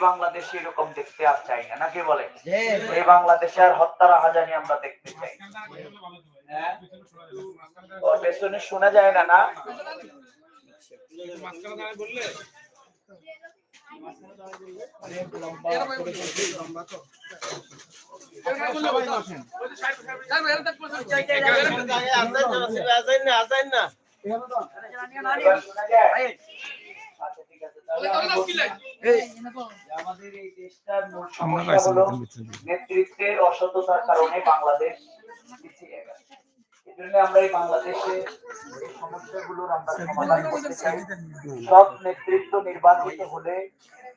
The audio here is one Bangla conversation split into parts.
বাংলাদেশে এরকম দেখতে আর চাই না নাকি বলে? এই বাংলাদেশে আর হত্যা রাহাজানি আমরা দেখতে চাই। হ্যাঁ? ও, পেছনে শোনা যায় না না? এবার আমাদের এই দেশটার মূল সমস্যা হলো নেতৃত্বের অসততার কারণে বাংলাদেশ পিছিয়ে গেছে। এই জন্য আমরা এই বাংলাদেশে এই সমস্যাগুলোর আমরা সমাধান করতে চাই সব নেতৃত্ব নির্বাচিত হলে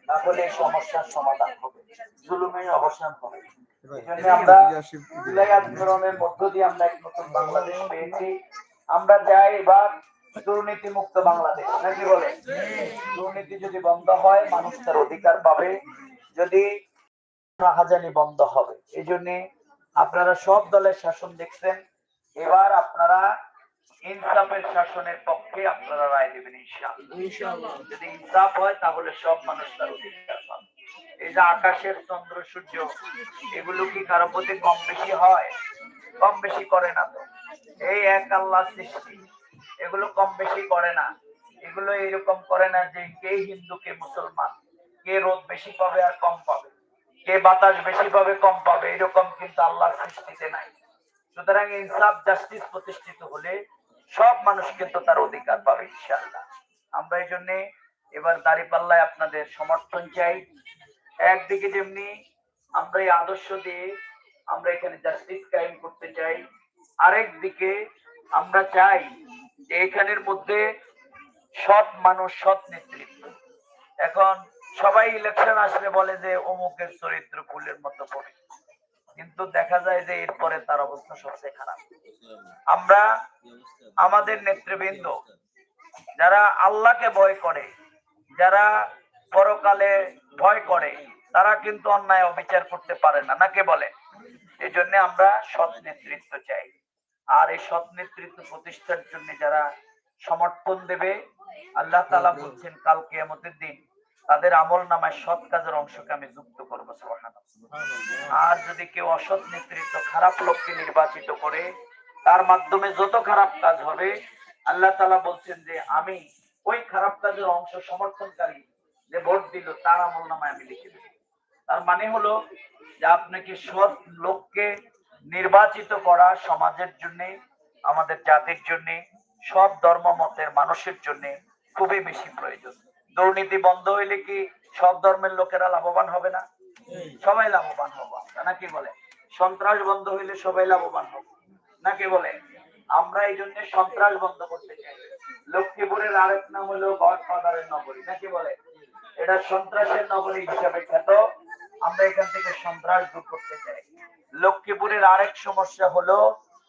তাহলে এই সমস্যার সমাধান হবে জুলুমের অবসান হবে। এই আমরা জুলাই আন্দোলনের মধ্য দিয়ে আমরা এক নতুন বাংলাদেশ পেয়েছি। আমরা যাই এবার দুর্নীতি মুক্ত বাংলাদেশ নাকি বলে? দুর্নীতি যদি বন্ধ হয় মানুষ তার অধিকার পাবে। যদি রাহাজানি বন্ধ হবে। এই জন্য আপনারা সব দলের শাসন দেখছেন। এবার আপনারা ইনসাফের শাসনের পক্ষে আপনারা রায় দেবেন ইনশাআল্লাহ। যদি ইনসাফ হয় তাহলে সব মানুষ তার অধিকার পাবে। এই যে আকাশের চন্দ্র সূর্য এগুলো কি কারও প্রতি কম বেশি হয়? কম বেশি করে না তো। এই এক আল্লাহ সৃষ্টি। এগুলো কম বেশি করে না। এগুলো এরকম করে না যে কে হিন্দু, কে মুসলমান, কে রোদ বেশি পাবে আর কম পাবে, কে বাতাস বেশি পাবে, কম পাবে, এরকম কিন্তু আল্লাহর সৃষ্টিতে নাই। সুতরাং ইনসাফ, জাস্টিস প্রতিষ্ঠিত হলে সব মানুষ কিন্তু তার অধিকার পাবে, ইনশাআল্লাহ। আমরা এই জন্য এবার দাঁড়িপাল্লায় আপনাদের সমর্থন চাই। একদিকে যেমনি আমরা এই আদর্শ দিয়ে আমরা এখানে জাস্টিস কায়েম করতে চাই আরেক দিকে আমরা চাই যে এখানের মধ্যে সৎ মানুষ, সৎ নেতৃত্ব। এখন সবাই ইলেকশন আসলে বলে যে অমুকের চরিত্র ফুলের মতো পড়ে কিন্তু দেখা যায় যে এরপরে তার অবস্থা সবচেয়ে খারাপ। আমরা আমাদের নেতৃবৃন্দ যারা আল্লাহকে ভয় করে, যারা পরকালে ভয় করে, তারা কিন্তু অন্যায় অবিচার করতে পারে না। নাকে বলে? এই জন্য আমরা সৎ নেতৃত্ব চাই। আর এই সৎ নেতৃত্ব প্রতিষ্ঠার জন্য যারা সমর্থন দেবে আল্লাহ তালা বলছেন কাল কেয়ামতের দিন তাদের আমল নামায় সৎ কাজের অংশকে আমি যুক্ত করব আর যদি কেউ অসৎ নেতৃত্ব খারাপ লোককে নির্বাচিত করে তার মাধ্যমে যত খারাপ কাজ হবে আল্লাহ তালা বলছেন যে আমি ওই খারাপ কাজের অংশ সমর্থনকারী যে ভোট দিল তার আমল নামায় আমি লিখে দেব। তার মানে হলো যে আপনাকে সৎ লোককে নির্বাচিত করা সমাজের জন্য, আমাদের জাতির জন্য, সব ধর্ম মতের মানুষের জন্য খুবই বেশি প্রয়োজন। দুর্নীতি বন্ধ হইলে কি সব ধর্মের লোকেরা লাভবান হবে না? সবাই লাভবান হব। আমরা নাকি বলে, সন্ত্রাস বন্ধ হইলে সবাই লাভবান হব। নাকি বলে, আমরা এই জন্য সন্ত্রাস বন্ধ করতে চাই। লক্ষ্মীপুরের আরেক নাম হলো গডফাদারের নগরী। নাকি বলে, এটা সন্ত্রাসের নগরী হিসাবে খ্যাত। আমরা এখান থেকে সন্ত্রাস দূর করতে চাই। লক্ষ্মীপুরের আরেক সমস্যা হলো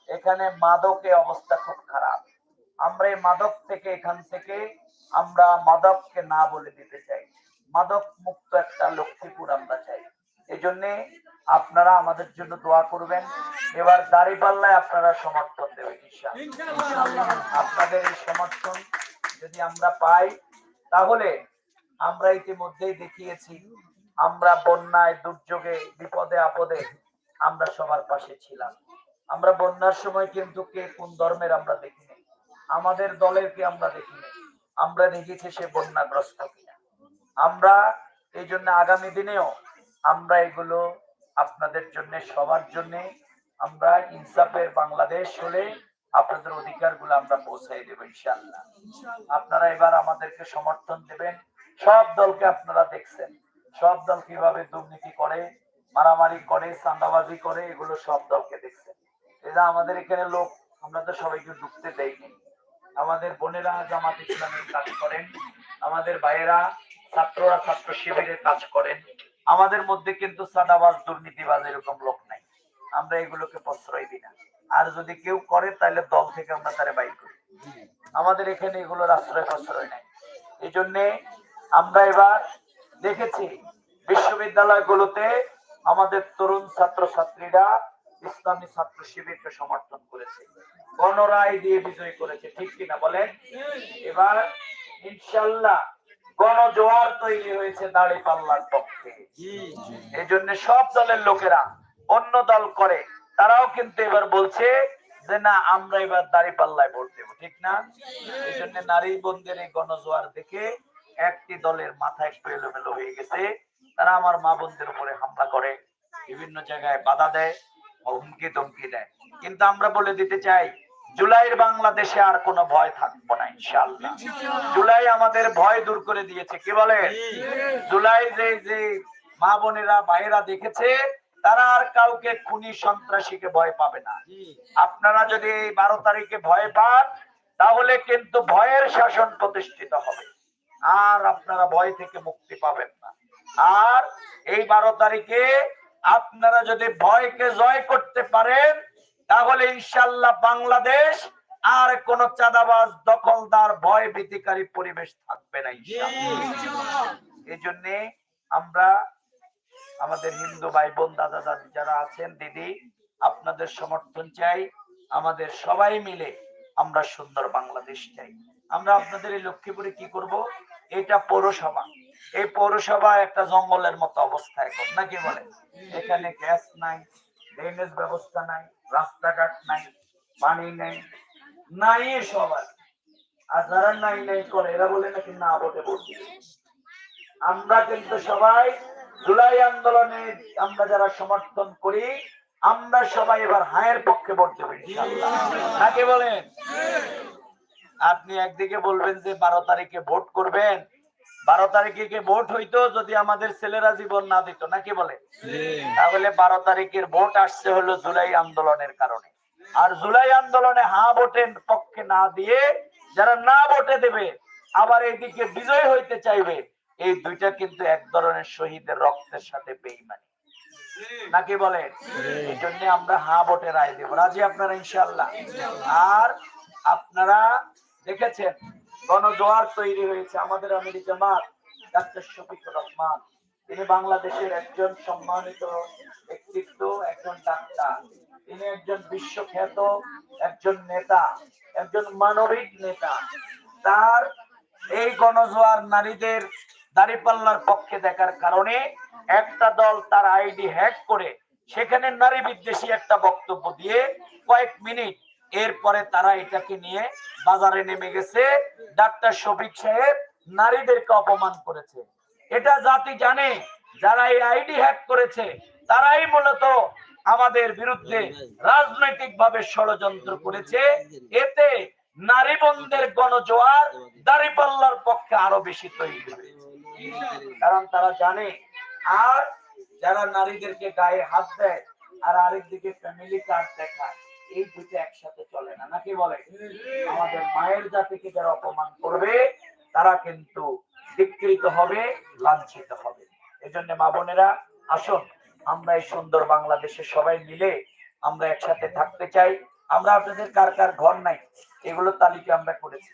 এখানে মাদকে অবস্থা খুব খারাপ। আমরা এই মাদক থেকে এখান থেকে আমরা মাদককে না বলে দিতে চাই। মাদক মুক্ত একটা লক্ষ্মীপুর আমরা চাই। এই জন্যে আপনারা আমাদের জন্য দোয়া করবেন। এবার দাড়ি পাল্লায় আপনারা সমর্থন দেবেন। আপনাদের এই সমর্থন যদি আমরা পাই তাহলে আমরা ইতিমধ্যেই দেখিয়েছি আমরা বন্যায়, দুর্যোগে, বিপদে, আপদে আমরা সবার পাশে ছিলাম। আমরা বন্যার সময় কিন্তু কে কোন ধর্মের আমরা দেখিনি। আমাদের দলের কে আমরা দেখিনি। আমরা দেখেছি সে বন্যাগ্রস্ত কিনা। আমরা এই জন্য আগামী দিনেও আমরা এগুলো আপনাদের জন্য, সবার জন্য আমরা ইনসাফের বাংলাদেশ হলে আপনাদের অধিকারগুলো আমরা পৌঁছাই দেবো ইনশাআল্লাহ। আপনারা এবার আমাদেরকে সমর্থন দেবেন। সব দলকে আপনারা দেখছেন। সব দল কীভাবে দুর্নীতি করে, মারামারি করে, চাঁদাবাজি করে, এগুলো সব দলকে দেখছেন এরা আমাদের এখানে লোক, আমরা তো সবাইকে ঢুকতে দেয়নি আমাদের বোনেরা জামাত ইসলামের কাজ করেন, আমাদের ভাইয়েরা ছাত্ররা ছাত্র শিবিরের কাজ করেন। আমাদের মধ্যে কিন্তু সাদাবাজ দুর্নীতিবাজ এরকম লোক নাই। আমরা এগুলোকে প্রশ্রয় দিই না। আর যদি কেউ করে, তাহলে দল থেকে আমরা তারে বাইর করি। আমাদের এখানে এগুলোর আশ্রয় প্রশ্রয় নাই। এই জন্যে আমরা এবার দেখেছি বিশ্ববিদ্যালয়গুলোতে আমাদের তরুণ ছাত্র ছাত্রীরা ইসলামী ছাত্র শিবিরকে সমর্থন করেছে। গণরায় দিয়ে বিজয় করেছে, ঠিক কিনা বলেন? এবার ইনশাল্লাহ গণজোয়ার তৈরি হয়েছে দাড়ি পাল্লার পক্ষে। এই জন্য সব দলের লোকেরা অন্য দল করে, তারাও কিন্তু এবার বলছে যে না, আমরা এবার দাড়ি পাল্লায় ভোট দেবো, ঠিক না? এই জন্য নারী বন্ধের এই গণজোয়ার দেখে একটি দলের মাথা একটু এলোমেলো হয়ে গেছে। তারা আমার মা বোনদের উপরে হামলা করে, বিভিন্ন জায়গায় বাধা দেয়, হুমকি ধমকি দেয়। কিন্তু আমরা বলে দিতে চাই, জুলাইয়ের বাংলাদেশে আর কোনো ভয় থাকব না, ইনশাআল্লাহ। জুলাই আমাদের ভয় দূর করে দিয়েছে, কি বলে? জুলাই যে যে মা বোনেরা, ভাইয়েরা দেখেছে, তারা আর কাউকে খুনি সন্ত্রাসীকে ভয় পাবে না। আপনারা যদি এই বারো তারিখে ভয় পান, তাহলে কিন্তু ভয়ের শাসন প্রতিষ্ঠিত হবে। আর আপনারা ভয় থেকে মুক্তি পাবেন না। আর এই বারো তারিখে আপনারা যদি ভয়কে জয় করতে পারেন, তাহলে ইনশাল্লাহ বাংলাদেশ আর কোন চাঁদাবাজ, দখলদার ভয় ভীতিকারী পরিবেশ থাকবে না এই জন্য আমরা আমাদের হিন্দু ভাই বোন দাদা দাদি যারা আছেন, দিদি, আপনাদের সমর্থন চাই। আমাদের সবাই মিলে আমরা সুন্দর বাংলাদেশ চাই। আমরা আপনাদের এই লক্ষ্মীপুরে কি করব? এটা পৌরসভা। এই পৌরসভা একটা জঙ্গলের মতো অবস্থা এখন, নাকি বলে? এখানে গ্যাস নাই ড্রেনেজ ব্যবস্থা নাই, রাস্তাঘাট নাই, পানি নেই, নাই সবার আর যারা নাই নাই করে, এরা বলে নাকি না, ভোটে ভোট আমরা কিন্তু সবাই জুলাই আন্দোলনে আমরা যারা সমর্থন করি, আমরা সবাই এবার হায়ের পক্ষে ভোট দেবো নাকি বলেন? আপনি একদিকে বলবেন যে বারো তারিখে ভোট করবেন। বারো তারিখে কি ভোট হইতো যদি আমাদের ছেলেরা জীবন না দিত? নাকি বলে? তাহলে বারো তারিখের ভোট আসছে হলো জুলাই আন্দোলনের কারণে। আর জুলাই আন্দোলনে হা ভোটের পক্ষে না দিয়ে যারা না ভোটে দেবে আবার এইদিকে বিজয় হইতে চাইবে এই দুইটা কিন্তু এক ধরনের শহীদের রক্তের সাথে বেইমানি। নাকি বলে? এই জন্য আমরা হা ভোটে রায় দেব। রাজি আপনারা ইনশাল্লাহ আর আপনারা দেখেছেন? গণজোয়ার তৈরি হয়েছে আমাদের আমির জামাত, ডাক্তার শফিকুর রহমান। তিনি বাংলাদেশের একজন সম্মানিত ব্যক্তিত্ব, একজন ডাক্তার। তিনি একজন বিশ্বখ্যাত, একজন নেতা, একজন মানবিক নেতা। তার এই গণজোয়ার নারীদের দাঁড়িপাল্লার পক্ষে দেখার কারণে একটা দল তার আইডি হ্যাক করে সেখানে নারী বিদ্বেষী একটা বক্তব্য দিয়ে কয়েক মিনিট এরপরে তারা এটাকে নিয়ে বাজারে নেমে গেছে। ডাক্তার শফিক সাহেব নারীদেরকে অপমান করেছে। এটা জাতি জানে, যারা এই আইডি হ্যাক করেছে, তারাই মূলত আমাদের বিরুদ্ধে রাজনৈতিক ভাবে ষড়যন্ত্র করেছে। এতে নারী বন্ধের গণজোয়ার দাঁড়িপাল্লার পক্ষে আরও বেশি তৈরি কারণ তারা জানে, আর যারা নারীদেরকে গায়ে হাত দেয়, আর আরেকদিকে ফ্যামিলি কার্ড দেখায় এই দুটো একসাথে চলে না। নাকি বলে? আমাদের মায়ের জাতিকে যারা অপমান করবে, তারা কিন্তু বিকৃত হবে, লাঞ্ছিত হবে। এজন্য মা বোনেরা, আসুন, আমরা এই সুন্দর বাংলাদেশে সবাই মিলে আমরা একসাথে থাকতে চাই। আমরা আপনাদের কার কার ঘর নাই? এগুলো তালিকা আমরা করেছি।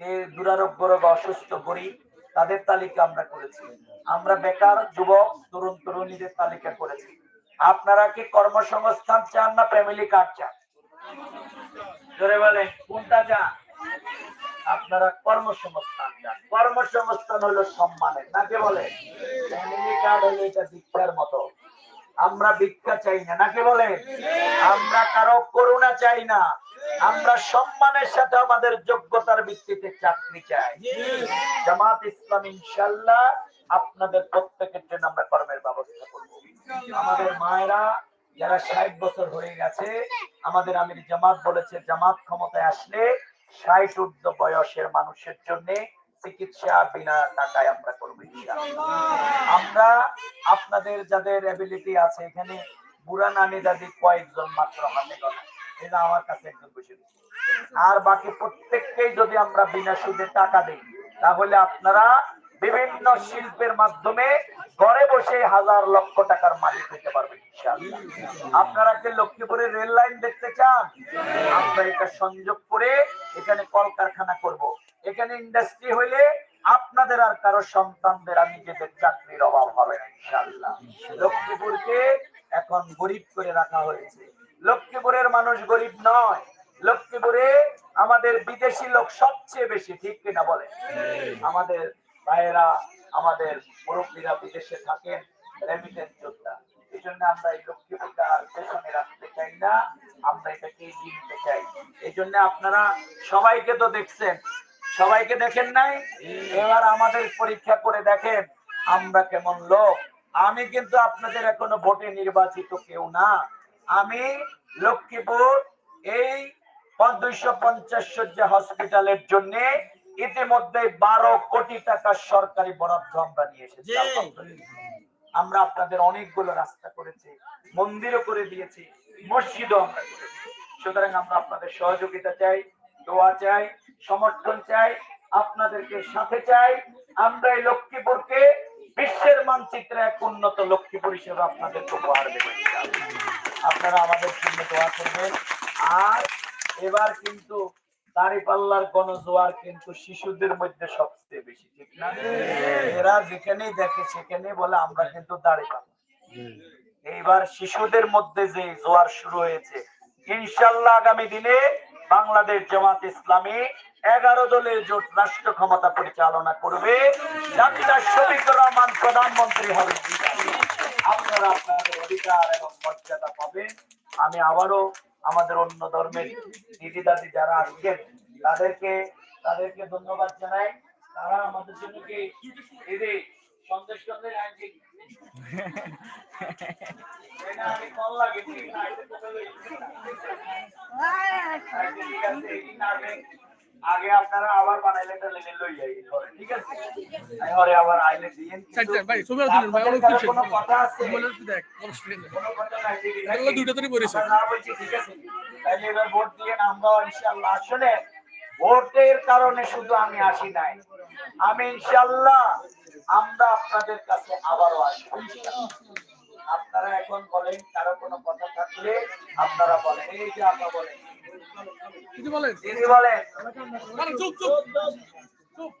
কে দুরারোগ্য রোগ অসুস্থ, গরিব, তাদের তালিকা আমরা করেছি। আমরা বেকার, যুবক, তরুণ, তরুণীদের তালিকা করেছি। আপনারা কি কর্মসংস্থান চান না ফ্যামিলি কার্ড চান? জোরে বলেন, কোনটা চান আপনারা কর্মসংস্থান চান কর্মসংস্থান হলো সম্মানের বলে? ফ্যামিলি কার্ড হলো এটা ভিক্ষার মতো। আমরা ভিক্ষা চাই না নাকি বলে? আমরা কারও করুণা চাই না। আমরা সম্মানের সাথে আমাদের যোগ্যতার ভিত্তিতে চাকরি চাই। জামাত ইসলাম ইনশাল্লাহ আপনাদের প্রত্যেকের জন্য আমরা কর্মের ব্যবস্থা করব। আমাদের মায়েরা যারা ষাট বছর হয়ে গেছে, আমাদের আমির জামাত বলেছে, জামাত ক্ষমতায় আসলে ষাট ঊর্ধ্ব বয়সের মানুষের জন্য চিকিৎসা বিনা টাকায় আমরা করব। আমরা আপনাদের যাদের এবিলিটি আছে এখানে, বুড়া নানি দাদি কয়েকজন মাত্র হাতে গণা এটা আমার কাছে একজন বসে আর বাকি প্রত্যেককেই যদি আমরা বিনা সুদে টাকা দিই, তাহলে আপনারা বিভিন্ন শিল্পের মাধ্যমে ঘরে বসে হাজার লক্ষ টাকার মালিক হতে পারবেন আপনারা কি লক্ষ্মীপুরের রেল লাইন দেখতে চান? আমরা এটা সংযোগ করে এখানে কলকারখানা করব। এখানে ইন্ডাস্ট্রি হইলে আপনাদের আর কারও সন্তানদের আর নিজেদের চাকরির অভাব হবে না, ইনশাআল্লাহ। লক্ষ্মীপুরকে এখন গরিব করে রাখা হয়েছে। লক্ষ্মীপুরের মানুষ গরিব নয়। লক্ষ্মীপুরে আমাদের বিদেশি লোক সবচেয়ে বেশি, ঠিক কিনা বলে আমাদের ভাইয়েরা, আমাদের মুরব্বীরা বিদেশে থাকেন রেমিটেন্স যোদ্ধা। এই জন্য আমরা এই পেছনে রাখতে চাই না, আমরা এটাকে এগিয়ে নিতে চাই। এই জন্য আপনারা সবাইকে তো দেখছেন, সবাইকে দেখেন নাই? এবার আমাদের পরীক্ষা করে দেখেন আমরা কেমন লোক। আমি কিন্তু আপনাদের এখনও ভোটে নির্বাচিত কেউ না। আমি লক্ষ্মীপুর এই দুইশো পঞ্চাশ শয্যা হসপিটালের জন্য ইতিমধ্যে বারো কোটি টাকা সরকারি বরাদ্দ আমরা নিয়ে এসেছি আমরা আপনাদের অনেকগুলো রাস্তা করেছি মন্দিরও করে দিয়েছি মসজিদও আমরা করেছি। সুতরাং আমরা আপনাদের সহযোগিতা চাই দোয়া চাই সমর্থন চাই আপনাদেরকে সাথে চাই। আমরা এই লক্ষ্মীপুরকে বিশ্বের মানচিত্রে এক উন্নত লক্ষ্মীপুর হিসেবে আপনাদের উপহার দেব আপনারা আমাদের জন্য দোয়া করবেন। আর এবার কিন্তু কিন্তু শিশুদের মধ্যে সবচেয়ে বেশি, ঠিক না? এরা যেখানেই দেখে সেখানে বলে, আমরা কিন্তু এইবার শিশুদের মধ্যে যে জোয়ার শুরু হয়েছে ইনশাল্লাহ আগামী দিনে বাংলাদেশ জামাত ইসলামী এগারো দলের জোট রাষ্ট্র ক্ষমতা পরিচালনা করবে। ডাক্তার শফিকুর রহমান প্রধানমন্ত্রী হবে। আপনারা আপনাদের অধিকার এবং মর্যাদা পাবেন। আমি আবারও আমাদের অন্য ধর্মের দিদি দাদি যারা আসছেন তাদেরকে তাদেরকে ধন্যবাদ জানাই। তারা আমাদের জন্য কি দিদি সন্দেশ সন্দেশ আনছি আমি কল লাগে ঠিক হলো আচ্ছা, আছে, এই নামে আগে আপনারা আবার বানাইলে তো লেনে লই যাই ঠিক আছে? আমি আবার আইলে দিয়েন ভাই তুলেন ভাই অনেক কোনো কথা আছে? হচ্ছে দেখ অবশ্যই কোনো কথা নাই এগুলো তোরই পড়েছে। না বলছি, ঠিক আছে? তাহলে এবার ভোট ইনশাআল্লাহ আসলে ভোটের কারণে শুধু আমি আসি নাই। আমি ইনশাআল্লাহ আমরা আপনাদের কাছে আবারও আসব ইনশাআল্লাহ। আপনারা এখন বলেন কারও কোনো কথা থাকলে আপনারা বলেন। এই যে আমরা বলেন কিছু বলেন? দিদি বলেন। আরে চুপ চুপ। চুপ।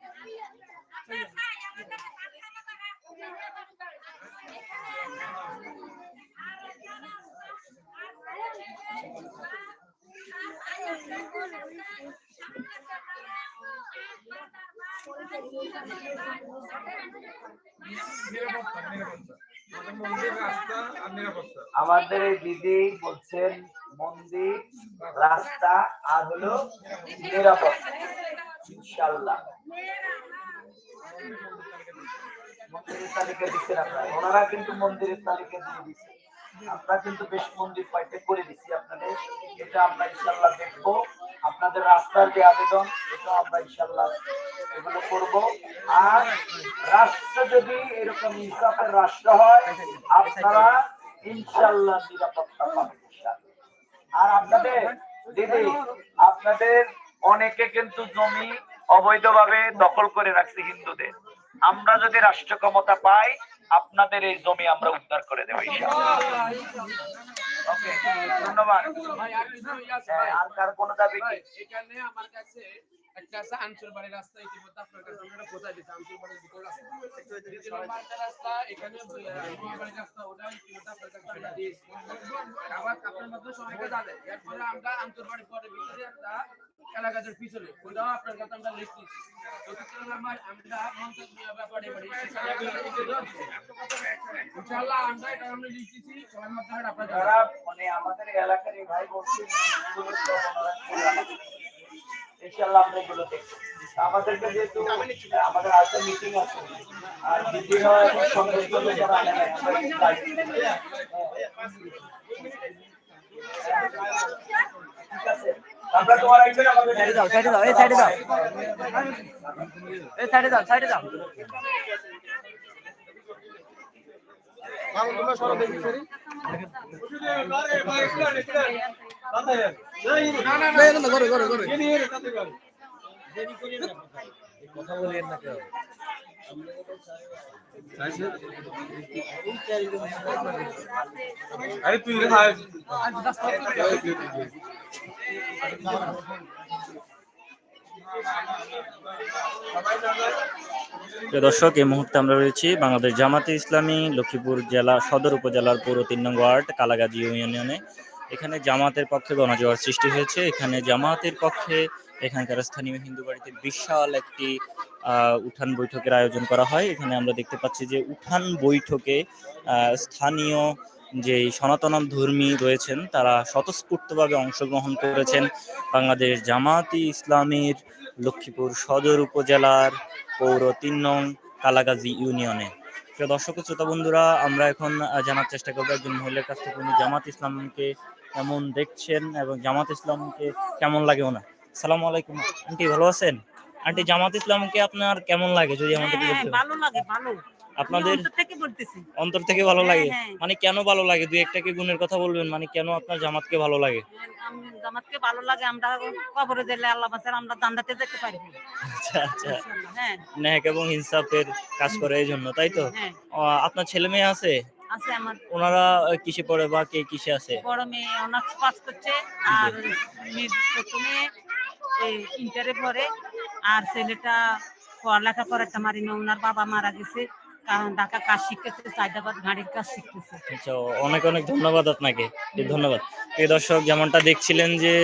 আমাদের এই দিদি বলছেন মন্দির, রাস্তা, আর হলো নিরাপত্তা ইনশাল্লাহ মন্দিরের তালিকা দিচ্ছেন আপনারা। ওনারা কিন্তু মন্দিরের তালিকা দিয়ে দিচ্ছে আমরা কিন্তু বেশ মন্দির কয়েকটা করে দিচ্ছি আপনাদের। এটা আমরা ইনশাল্লাহ দেখব। আপনাদের রাস্তার যে আবেদন, এটা আমরা ইনশাল্লাহ এগুলো করব। আর রাষ্ট্র যদি এরকম ইনসাফের রাষ্ট্র হয়, আপনারা ইনশাল্লাহ নিরাপত্তা পাবেন। আর আপনাদের দিদি আপনাদের অনেকে কিন্তু জমি অবৈধভাবে দখল করে রাখছে হিন্দুদের। আমরা যদি রাষ্ট্র ক্ষমতা পাই আপনাদের এই জমি আমরা উদ্ধার করে দেবো ওকে ধন্যবাদ। হ্যাঁ, আর কার কোনো ওটা ইতিমধ্যে আপনার কাছে আমরা দিয়েছি আবার আপনার মধ্যে সবাইকে জানে এরপরে আমরা আনসুর বাড়ি পরে ভিতরে একটা এলাকাদের পিছনে ওইটাও আপনার কাছে আমরা লিখছি চতুর্থ নম্বর আমরা মন্ত্রক ব্যাপারে বাড়ি ইনশাআল্লাহ আমরা এটা আমরা লিখতেছি সবার মধ্যে আপনার যারা মানে আমাদের এলাকার এই ভাই বলছি ইনশাল্লাহ আমরা এগুলো দেখব আমাদেরকে যেহেতু আমাদের আজকে মিটিং আছে। আর মিটিং হয় এখন সন্দেশ করলে যারা আনে আমরা। ঠিক আছে তোমার একজন আমাদের সাইডে দাও সাইডে দাও এই সাইডে দাও। এই সাইডে দাও সাইডে আরে তুই রে দর্শক, এই মুহূর্তে আমরা রয়েছি বাংলাদেশ জামাতে ইসলামী লক্ষ্মীপুর জেলা সদর উপজেলার পৌর তিন নং ওয়ার্ড, কালাগাজী ইউনিয়নে। এখানে জামাতের পক্ষে গণজোয়ার সৃষ্টি হয়েছে। এখানে জামাতের পক্ষে এখানকার স্থানীয় হিন্দু বাড়িতে বিশাল একটি উঠান বৈঠকের আয়োজন করা হয়। এখানে আমরা দেখতে পাচ্ছি যে উঠান বৈঠকে স্থানীয় যে সনাতন ধর্মী রয়েছেন, তারা স্বতঃস্ফূর্তভাবে অংশগ্রহণ করেছেন। বাংলাদেশ জামাতি ইসলামীর লক্ষ্মীপুর সদর উপজেলার পৌর তিন নং কালাগাজী ইউনিয়নে। দর্শক শ্রোতা বন্ধুরা, আমরা এখন জানার চেষ্টা করব একজন মহিলার কাছ থেকে। উনি জামাত ইসলামকে কেমন দেখছেন এবং জামাত ইসলামকে কেমন লাগে ওনার? সালাম আলাইকুম। আন্টি ভালো আছেন? আন্টি জামাত ইসলামকে আপনার কেমন লাগে যদি আমাদের হ্যাঁ, ভালো লাগে ভালো। আপনাদের অন্তর থেকে বলতেছি। অন্তর থেকে ভালো লাগে? হ্যাঁ, হ্যাঁ। মানে কেন ভালো লাগে? দুই একটা কি গুণের কথা বলবেন? মানে কেন আপনার জামাতকে ভালো লাগে? জামাতকে ভালো লাগে আমরা কবরে দিলে আল্লাহ বাঁচার আমরা জান্নাতে যেতে পারি। আচ্ছা আচ্ছা। হ্যাঁ। ন্যাক এবং ইনসাফের কাজ করে এই জন্য তাই তো? আপনার ছেলে মেয়ে আছে? আছে আমার। ওনারা কিসে পড়ে বা কে কিসে আছে? বড় মেয়ে অনার্স পাস করছে আর মেয়ে ছোট মেয়ে এই ইন্টারে পড়ে। আর ছেলেটা পড়ালেখা করে একটা মারি না ওনার বাবা মারা গেছে কারণ ঢাকা কাজ শিখতেছে গাড়ির কাজ শিখতেছে। আচ্ছা অনেক অনেক ধন্যবাদ আপনাকে। ধন্যবাদ। দর্শক যেমনটা দেখছিলেন যে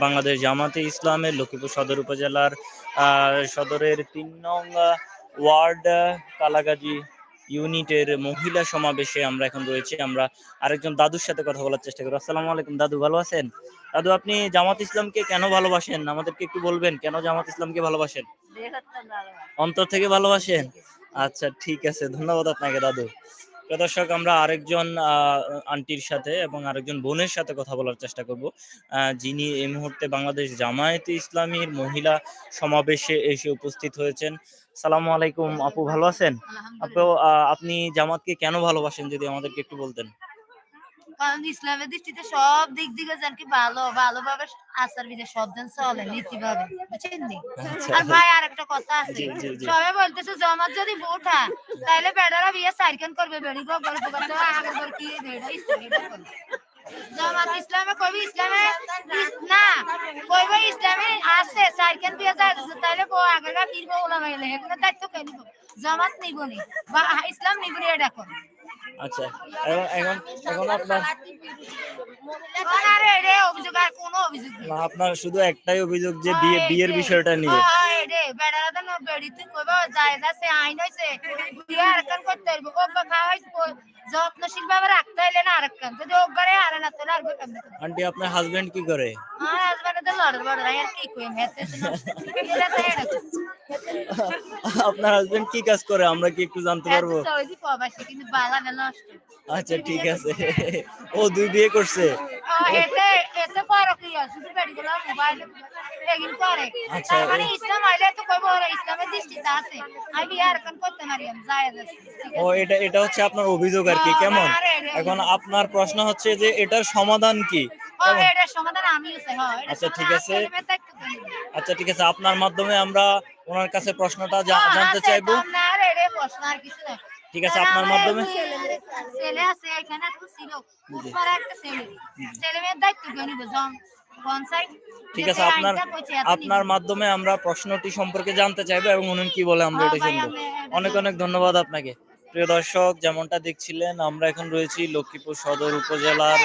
বাংলাদেশ জামাতে ইসলামের লক্ষ্মীপুর সদর উপজেলার আহ, সদরের তিন নং ওয়ার্ড কালাগাজী ইউনিটের মহিলা সমাবেশে আমরা এখন রয়েছি। আমরা আরেকজন দাদুর সাথে কথা বলার চেষ্টা করব। আসসালামু আলাইকুম দাদু ভালো আছেন? দাদু আপনি জামাত ইসলামকে কেন ভালোবাসেন? আমাদেরকে একটু বলবেন কেন জামাত ইসলামকে ভালোবাসেন? অন্তর থেকে ভালোবাসেন? আচ্ছা ঠিক আছে ধন্যবাদ আপনাকে দাদু। দর্শক আমরা আরেকজন আন্টির সাথে এবং আরেকজন বোনের সাথে কথা বলার চেষ্টা করব। আহ, যিনি এই মুহূর্তে বাংলাদেশ জামায়াতে ইসলামীর মহিলা সমাবেশে এসে উপস্থিত হয়েছেন। সালামু আলাইকুম আপু ভালো আছেন? আপু আহ, আপনি জামাতকে কেন ভালোবাসেন যদি আমাদেরকে একটু বলতেন? কারণ ইসলামের দৃষ্টিতে সব দিক দিকে যেন কি ভালো ভালোভাবে আচার বিধে সব জন চলে নীতিভাবে বুঝছেন নি? আচ্ছা আর ভাই আর একটা কথা আছে। সবাই বলতেছে জমাত যদি হয় তাহলে বেড়ারা বিয়ে সাইকেল করবে বেড়ি গো গল্প করতে আগের বার কি। জামাত ইসলামে কবি ইসলামে না কইবে ইসলামে আছে সাইকেল বিয়ে যায় তাহলে বউ আগেরকার নির্ব ওলামা এলে এগুলো দায়িত্ব কে নিব জামাত নিবনি বা ইসলাম নিবনি এটা করে আচ্ছা এখন এখন এখন আপনার না, আপনার শুধু একটাই অভিযোগ যে বিয়ে বিয়ের বিষয়টা নিয়ে। আন্টি আপনার হাজবেন্ড কি করে? আপনার হাজবেন্ড কি কাজ করে? আমরা কি একটু জানতে পারব? আচ্ছা ঠিক আছে। ও দুই বিয়ে করছে? ও, আচ্ছা, মানে এটা এটা হচ্ছে আপনার অভিযোগ আর কি কেমন? এখন আপনার প্রশ্ন হচ্ছে যে এটার সমাধান কি? আচ্ছা, ঠিক আছে। আচ্ছা ঠিক আছে আপনার মাধ্যমে আমরা ওনার কাছে প্রশ্নটা জানতে চাইব। কিছু না। ঠিক আছে আপনার মাধ্যমে ছেলে- ছেলে আছে এখানে ছিল একটা ছেলে। ছেলে মেয়ের দায়িত্ব কে নিবে জন পঞ্চায়েত ঠিক আছে আপনার আপনার মাধ্যমে আমরা প্রশ্নটি সম্পর্কে জানতে চাইব এবং উনি কি বলে আমরা এটা শুনব। অনেক অনেক ধন্যবাদ আপনাকে। প্রিয় দর্শক, যেমনটা দেখছিলেন, আমরা এখন রয়েছি লক্ষ্মীপুর সদর উপজেলার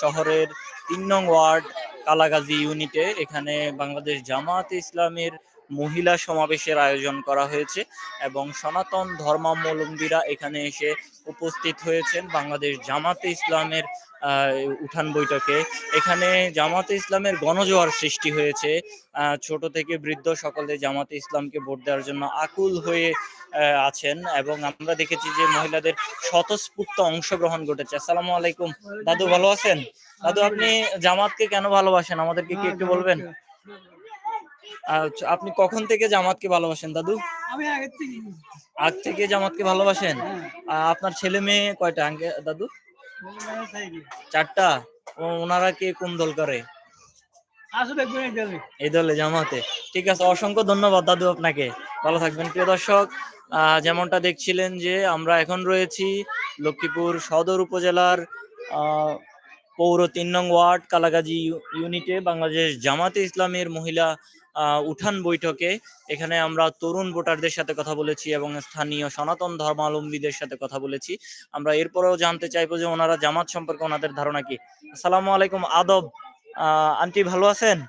শহরের তিন নং ওয়ার্ড কালাগাজী ইউনিটে। এখানে বাংলাদেশ জামাত ইসলামের মহিলা সমাবেশের আয়োজন করা হয়েছে এবং সনাতন ধর্মাবলম্বীরা এখানে এসে উপস্থিত হয়েছেন। বাংলাদেশ জামাতে ইসলামের উঠান বৈঠকে। এখানে জামাতে ইসলামের গণজোয়ার সৃষ্টি হয়েছে। ছোট থেকে বৃদ্ধ সকলে জামাতে ইসলামকে ভোট দেওয়ার জন্য আকুল হয়ে আছেন এবং আমরা দেখেছি যে মহিলাদের স্বতঃস্ফূর্ত অংশগ্রহণ ঘটেছে। আসসালামু আলাইকুম। দাদু ভালো আছেন? দাদু আপনি জামাতকে কেন ভালোবাসেন? আমাদেরকে কি একটু বলবেন? আচ্ছা, আপনি কখন থেকে জামাতকে ভালোবাসেন দাদু? আমি আগে থেকে আগ থেকে জামাতকে ভালোবাসেন? আপনার ছেলে মেয়ে কয়টা? আঙ্কে দাদু? চারটা? ওনারা কে কোন দল করে? এই দলে জামাতে। ঠিক আছে অসংখ্য ধন্যবাদ দাদু আপনাকে। ভালো থাকবেন। প্রিয় দর্শক যেমনটা দেখছিলেন যে আমরা এখন রয়েছি লক্ষ্মীপুর সদর উপজেলার পৌর তিন নং ওয়ার্ড, কালাগাজী ইউ- ইউনিটে বাংলাদেশ জামাতে ইসলামের মহিলা উঠান বৈঠকে। এখানে আমরা তরুণ ভোটারদের সাথে কথা বলেছি এবং স্থানীয় সনাতন ধর্মাবলম্বীদের সাথে কথা বলেছি। আমরা এরপরেও জানতে চাইব যে ওনারা জামাত সম্পর্কে ওনাদের ধারণা কি। আসসালামু আলাইকুম, আদব। আন্টি ভালো আছেন?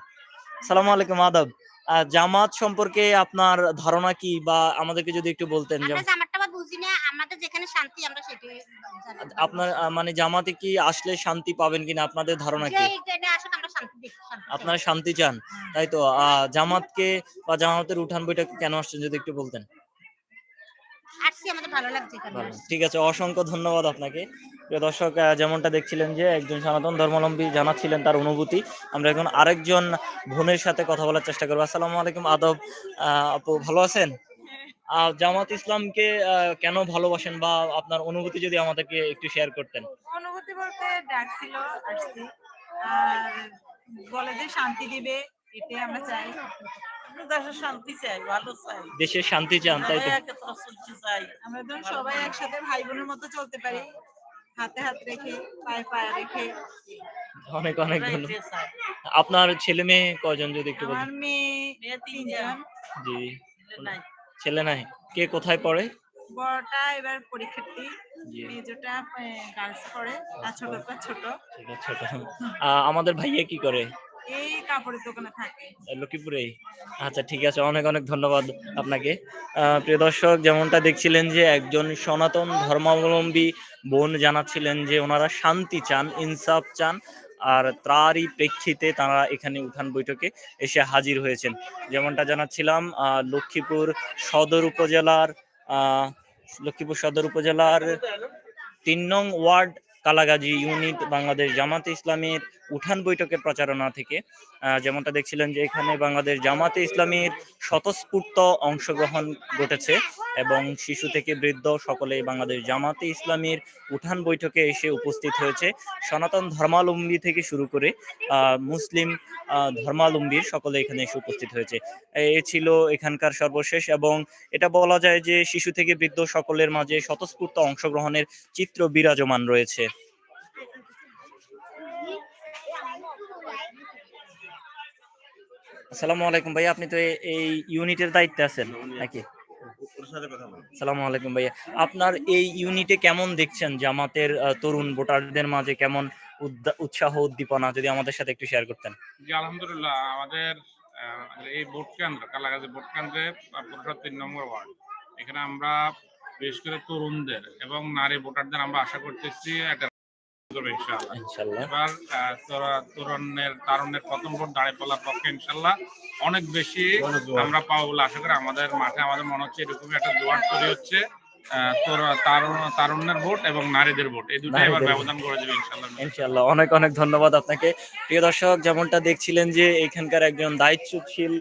সালামু আলাইকুম, আদাব। জামাত সম্পর্কে আপনার ধারণা কি? বা আমাদেরকে যদি একটু বলতেন জানি। আপনার মানে জামাতে কি আসলে শান্তি পাবেন কিনা আপনাদের ধারণা কি। আপনারা শান্তি চান? তাই তো জামাতকে বা জামাতের উঠান বইটাকে কেন আসছেন যদি একটু বলতেন? আসছি আমাদের ভালো লাগছে এখানে ঠিক আছে অসংখ্য ধন্যবাদ আপনাকে। প্রিয় দর্শক যেমনটা দেখছিলেন যে একজন সনাতন ধর্মাবলম্বী জানাচ্ছিলেন তার অনুভূতি আমরা এখন আরেকজন বোনের সাথে কথা বলার চেষ্টা করব। আসসালামু আলাইকুম আদব। আহ, আপু ভালো আছেন? আহ, জামাত ইসলামকে আহ, কেন ভালোবাসেন বা আপনার অনুভূতি যদি আমাদেরকে একটু শেয়ার করতেন? অনুভূতি বলতে ডাকছিল আসছি আর বলে যে শান্তি দিবে এটাই আমরা চাই। দেশের শান্তি চাই ভালো চাই। দেশের শান্তি চান তাই তো? আমরা যেন সবাই একসাথে ভাই বোনের মতো চলতে পারি। হাতে হাত রেখে পায়ে পায়ে রেখে। অনেক অনেক ধন্যবাদ। আপনার ছেলে মেয়ে কজন যদি একটু আমার মেয়ে তিনজন। জি। ছেলে নাই। কে কোথায় পড়ে? বড়টা এবার পরীক্ষার্থী। জি। মেজোটা গার্লস পড়ে। আর ছোটটা ছোট। ছোট। আহ, আমাদের ভাইয়া কি করে? এই কাপড়ের দোকানে থাকে। লক্ষ্মীপুরে? আচ্ছা ঠিক আছে, অনেক অনেক ধন্যবাদ আপনাকে। প্রিয় দর্শক, যেমনটা দেখছিলেন যে একজন সনাতন ধর্মাবলম্বী বোন জানাচ্ছিলেন যে ওনারা শান্তি চান, ইনসাফ চান, আর তারই প্রেক্ষিতে তারা এখানে উঠান বৈঠকে এসে হাজির হয়েছেন। যেমনটা জানাচ্ছিলাম লক্ষ্মীপুর সদর উপজেলার লক্ষ্মীপুর সদর উপজেলার তিন নং ওয়ার্ড কালাগাজী ইউনিট বাংলাদেশ জামাতে ইসলামের উঠান বৈঠকের প্রচারণা থেকে। যেমনটা দেখছিলেন যে এখানে বাংলাদেশ জামাতে ইসলামীর স্বতঃস্ফূর্ত অংশগ্রহণ ঘটেছে এবং শিশু থেকে বৃদ্ধ সকলে বাংলাদেশ জামাতে ইসলামীর উঠান বৈঠকে এসে উপস্থিত হয়েছে। সনাতন ধর্মাবলম্বী থেকে শুরু করে মুসলিম আহ, ধর্মাবলম্বীর সকলে এখানে এসে উপস্থিত হয়েছে। এ ছিল এখানকার সর্বশেষ এবং এটা বলা যায় যে শিশু থেকে বৃদ্ধ সকলের মাঝে স্বতঃস্ফূর্ত অংশগ্রহণের চিত্র বিরাজমান রয়েছে। আসসালামু আলাইকুম ভাইয়া, আপনি তো এই ইউনিটের দায়িত্বে আছেন নাকি? সালামু আলাইকুম ভাইয়া। আপনার এই ইউনিটে কেমন দেখছেন? জামাতের তরুণ ভোটারদের মাঝে কেমন উৎসাহ, উদ্দীপনা? যদি আমাদের সাথে একটু শেয়ার করতেন। জি, আলহামদুলিল্লাহ, আমাদের এই ভোট কেন্দ্র কালাগাছি ভোট পরিষদ তিন নম্বর ওয়ার্ড। এখানে আমরা বিশেষ করে তরুণদের এবং নারী ভোটারদের আমরা আশা করতেছি একটা ইনশাল্লাহ এবার তরুণের তারুণের প্রথম ভোট দাঁড়িয়ে পাল্লার পক্ষে ইনশাল্লাহ অনেক বেশি আমরা পাবো বলে আশা করি। আমাদের মাঠে আমাদের মনে হচ্ছে এরকমই একটা জোয়ার তৈরি হচ্ছে। তারুণ্যের ভোট এবং নারীদের ভোট। এই দুটো এবার ব্যবধান করে দেবে ইনশাল্লাহ ইনশাল্লাহ অনেক অনেক ধন্যবাদ আপনাকে। প্রিয় দর্শক যেমনটা দেখছিলেন যে এখানকার একজন দায়িত্বশীল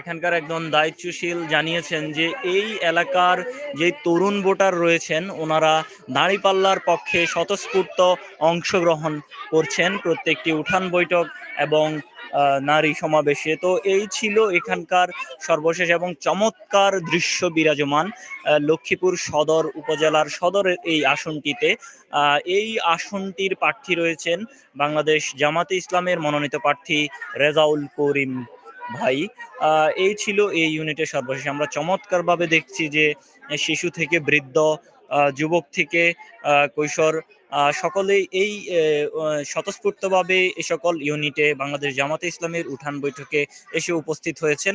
এখানকার একজন দায়িত্বশীল জানিয়েছেন যে এই এলাকার যে তরুণ ভোটার রয়েছেন, ওনারা দাঁড়িপাল্লার পক্ষে স্বতঃস্ফূর্ত অংশগ্রহণ করছেন। প্রত্যেকটি উঠান বৈঠক এবং নারী সমাবেশে। তো এই ছিল এখানকার সর্বশেষ এবং চমৎকার দৃশ্য বিরাজমান লক্ষ্মীপুর সদর উপজেলার সদরের এই আসনটিতে। এই আসনটির প্রার্থী রয়েছেন বাংলাদেশ জামাতে ইসলামের মনোনীত প্রার্থী রেজাউল করিম। ভাই এই ছিল এই ইউনিটের সর্বশেষ। আমরা চমৎকারভাবে দেখছি যে, শিশু থেকে বৃদ্ধ যুবক থেকে কৈশোর সকলেই এই স্বতঃস্ফূর্তভাবে এই সকল ইউনিটে বাংলাদেশ জামাতে ইসলামের উঠান বৈঠকে এসে উপস্থিত হয়েছেন।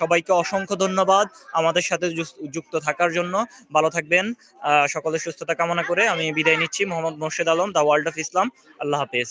সবাইকে অসংখ্য ধন্যবাদ আমাদের সাথে যুক্ত থাকার জন্য। ভালো থাকবেন। সকলের সুস্থতা কামনা করে আমি বিদায় নিচ্ছি। Mohammad Morshed Alam, the world of Islam. আল্লাহ হাফেজ।